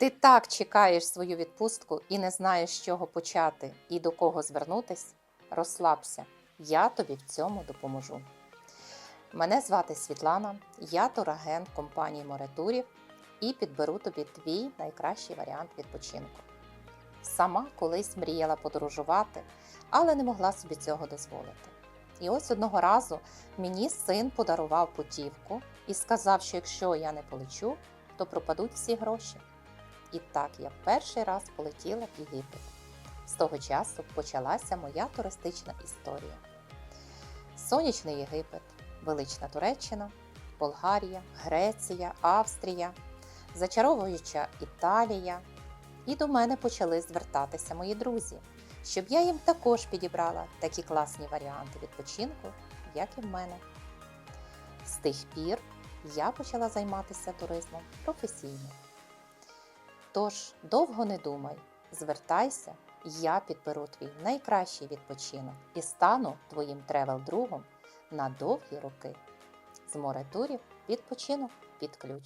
Ти так чекаєш свою відпустку і не знаєш, з чого почати і до кого звернутись? Розслабся, я тобі в цьому допоможу. Мене звати Світлана, я турагент компанії Моретурів і підберу тобі твій найкращий варіант відпочинку. Сама колись мріяла подорожувати, але не могла собі цього дозволити. І ось одного разу мені син подарував путівку і сказав, що якщо я не полечу, то пропадуть всі гроші. І так я перший раз полетіла в Єгипет. З того часу почалася моя туристична історія. Сонячний Єгипет, велична Туреччина, Болгарія, Греція, Австрія, зачаровуюча Італія. І до мене почали звертатися мої друзі, щоб я їм також підібрала такі класні варіанти відпочинку, як і в мене. З тих пір я почала займатися туризмом професійно. Тож довго не думай, звертайся, я підберу твій найкращий відпочинок і стану твоїм тревел-другом на довгі роки. З море турів відпочинок під ключ.